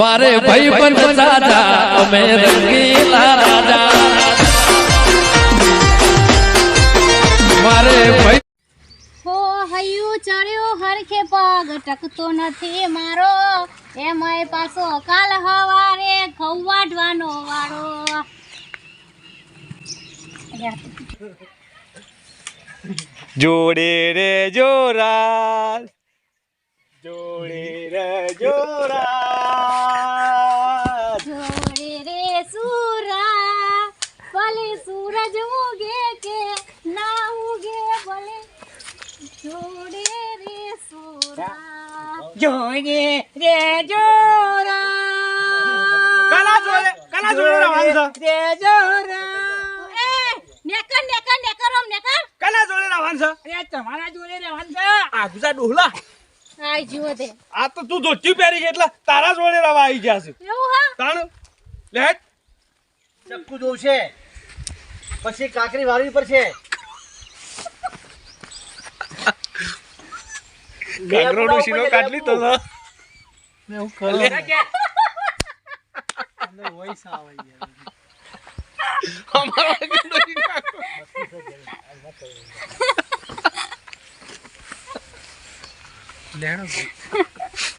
મારે ભાઈ પણ દાદા અમે રંગીલા રાજા. મારે ભાઈ હો હૈયું ચડ્યું હરખે પગ ટકતો નથી મારો. એમાંય પાછો કાલ હવારે ઘઉં વાળો. જોડે રે જોરા જોડે રે જોરા ભલે સૂરજ ઉગે કે ના ઉગે ભલે જોડે રે સુરા. જોડે રે જોરા. કલા જોડે કલા જોડે રવાન છે. રે જોરા. એ નેકર નેકર નેકર ઓમ નેકર. કલા જોડે રે છે. અરે તમારા જોડે રહેવાનું છે? આ ગુજા ડોહલા. આઈ જુઓ તે. આ તો તું ધોતી પહેરી ગઈ એટલે તારા જોડે રવા આવી ગયા છે. એવું હા? તાણ લેટ. ચક્કુ જોશે. છે પછી કાકરી વાળવી પડશે કાંગરો શીરો કાઢલી તો તો. અમારો કાંગરો ડોશી કાઢો. લેણો ભાઈ.